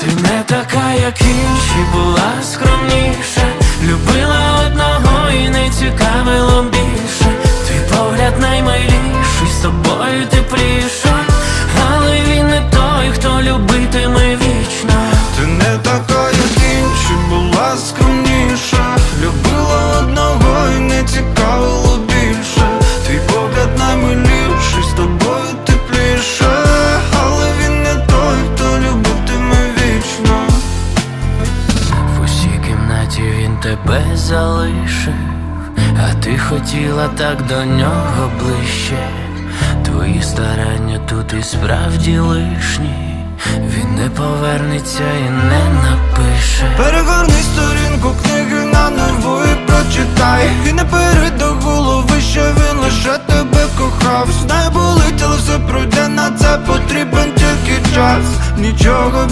Ти не така, як інші, була скромніша, тебе залишив, а ти хотіла так до нього ближче. Твої старання тут і справді лишні. Він не повернеться і не напише. Перегорни сторінку книги на нову і прочитай І не бери до голови, що він лише тебе кохав Знаю, болить, але все пройде, на це потрібен тільки час Нічого